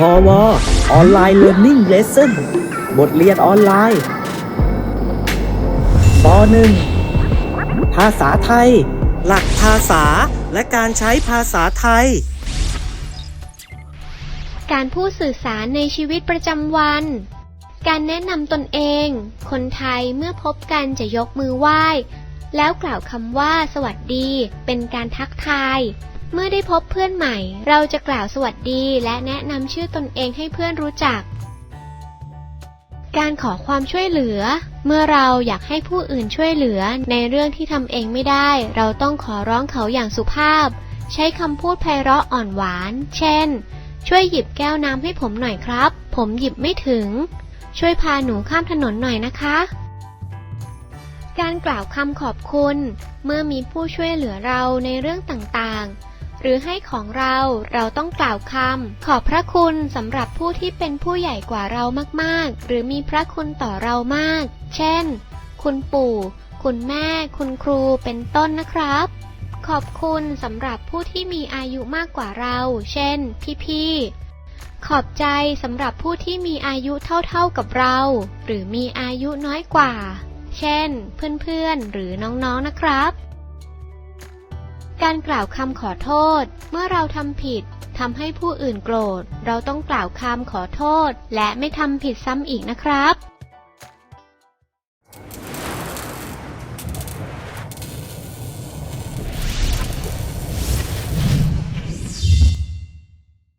พอวออนไลน์เรียน i ิ g เลส s o n บทเรียนออนไลน์ปหนึ่งภาษาไทย หลักภาษาและการใช้ภาษาไทย การพูดสื่อสารในชีวิตประจำวัน การแนะนำตนเอง คนไทยเมื่อพบกันจะยกมือไหว้ แล้วกล่าวคำว่าสวัสดี เป็นการทักทาย เมื่อได้พบเพื่อนใหม่ เราจะกล่าวสวัสดีและแนะนำชื่อตนเองให้เพื่อนรู้จัก การขอความช่วยเหลือ เมื่อเราอยากให้ผู้อื่นช่วยเหลือในเรื่องที่ทำเองไม่ได้ เราต้องขอร้องเขาอย่างสุภาพ ใช้คำพูดไพเราะอ่อนหวาน เช่น ช่วยหยิบแก้วน้ำให้ผมหน่อยครับ ผมหยิบไม่ถึง ช่วยพาหนูข้ามถนนหน่อยนะคะการกล่าวคำขอบคุณ เมื่อมีผู้ช่วยเหลือเราในเรื่องต่างๆ หรือให้ของเราเราต้องกล่าวคำขอบพระคุณสำหรับผู้ที่เป็นผู้ใหญ่กว่าเรามากๆ หรือมีพระคุณต่อเรามาก เช่น คุณปู่ คุณแม่ คุณครูเป็นต้นนะครับ ขอบคุณสำหรับผู้ที่มีอายุมากกว่าเรา เช่น พี่ๆขอบใจสำหรับผู้ที่มีอายุเท่าๆกับเรา หรือมีอายุน้อยกว่า เช่น เพื่อนๆ หรือน้องๆนะครับ การกล่าวคำขอโทษ เมื่อเราทำผิดทำให้ผู้อื่นโกรธ เราต้องกล่าวคำขอโทษ และไม่ทำผิดซ้ำอีกนะครับ